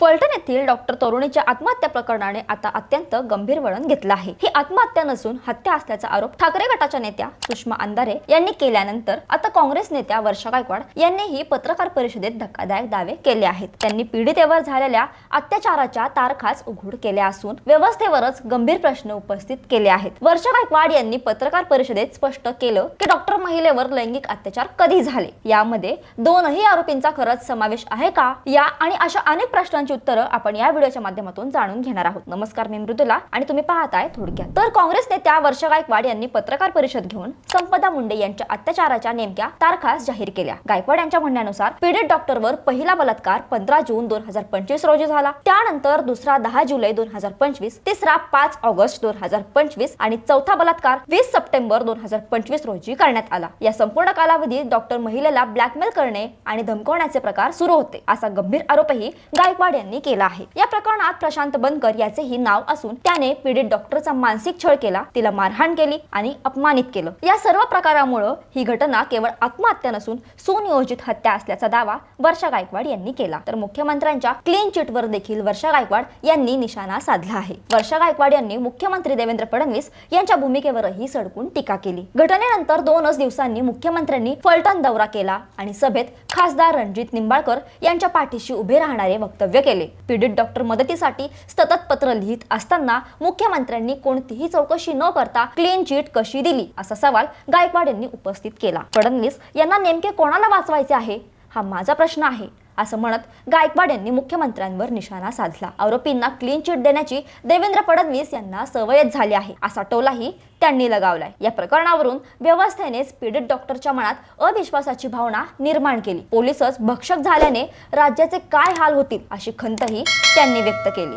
फलटण येथील डॉक्टर तरुणीच्या आत्महत्या प्रकरणाने आता अत्यंत गंभीर वळण घेतलं आहे. ही आत्महत्या नसून हत्या असल्याचा आरोप ठाकरे गटाच्या नेत्या सुषमा अंधारे यांनी केल्यानंतर आता काँग्रेस नेत्या वर्षा गायकवाड यांनीही पत्रकार परिषदेत धक्कादायक दावे केले आहेत. त्यांनी पीडितेवर झालेल्या अत्याचाराच्या तारखाच उघड केल्या असून व्यवस्थेवरच गंभीर प्रश्न उपस्थित केले आहेत. वर्षा गायकवाड यांनी पत्रकार परिषदेत स्पष्ट केलं की डॉक्टर महिलेवर लैंगिक अत्याचार कधी झाले? यामध्ये दोनही आरोपींचा खरंच समावेश आहे का? या आणि अशा अनेक प्रश्नांची उत्तरं आपण या व्हिडिओच्या माध्यमातून जाणून घेणार आहोत. नमस्कार मी मृदुला आणि तुम्ही पाहताय थोडक्यात. तर काँग्रेस नेत्या वर्षा गायकवाड यांनी पत्रकार परिषद घेऊन संपदा मुंडे यांच्या अत्याचाराच्या नेमक्या तारखा जाहीर केल्या. गायकवाड यांच्या म्हणण्यानुसार पीडित डॉक्टरवर पहिला बलात्कार पंधरा जून दोन हजार पंचवीस रोजी झाला. त्यानंतर दुसरा दहा जुलै दोन हजार पंचवीस तिसरा पाच ऑगस्ट दोन हजार पंचवीस आणि चौथा बलात्कार वीस सप्टेंबर दोन हजार पंचवीस रोजी करण्यात आला. या संपूर्ण कालावधीत डॉक्टर महिलेला ब्लॅकमेल करणे आणि धमकवण्याचे प्रकार सुरू होते. असा गंभीर आरोपही गायकवाड यांनी केला आहे. या प्रकरणात प्रशांत बनकर याचेही नाव असून त्याने पीडित डॉक्टरचा मानसिक छळ केला तिला मारहाण केली आणि अपमानित केलं. या सर्व प्रकारामुळे ही घटना केवळ आत्महत्या नसून सुनियोजित हत्या असल्याचा दावा वर्षा गायकवाड यांनी केला. तर मुख्यमंत्र्यांच्या क्लीन चिट वर देखील वर्षा गायकवाड यांनी निशाणा साधला आहे. वर्षा गायकवाड यांनी मुख्यमंत्री देवेंद्र फडणवीस यांच्या भूमिकेवरही सडकून टीका केली. घटनेनंतर दोनच दिवसांनी मुख्यमंत्र्यांनी फलटण दौरा केला आणि सभेत खासदार रणजित निंबाळकर यांच्या पाठीशी उभे राहणारे वक्तव्य केले. केले. पीडित डॉक्टर मदतीसाठी सतत पत्र लिहित असताना मुख्यमंत्र्यांनी कोणतीही चौकशी न करता क्लीन चिट कशी दिली असा सवाल गायकवाड यांनी उपस्थित केला. फडणवीस यांना नेमके कोणाला वाचवायचे आहे? हा माझा प्रश्न आहे. असं म्हणत गायकवाड यांनी मुख्यमंत्र्यांवर निशाणा साधला. आरोपींना क्लीन चिट देण्याची देवेंद्र फडणवीस यांना सवयच झाली आहे असा टोलाही त्यांनी लगावलाय. या प्रकरणावरून व्यवस्थेनेच पीडित डॉक्टरच्या मनात अविश्वासाची भावना निर्माण केली. पोलीसच भक्षक झाल्याने राज्याचे काय हाल होतील अशी खंतही त्यांनी व्यक्त केली.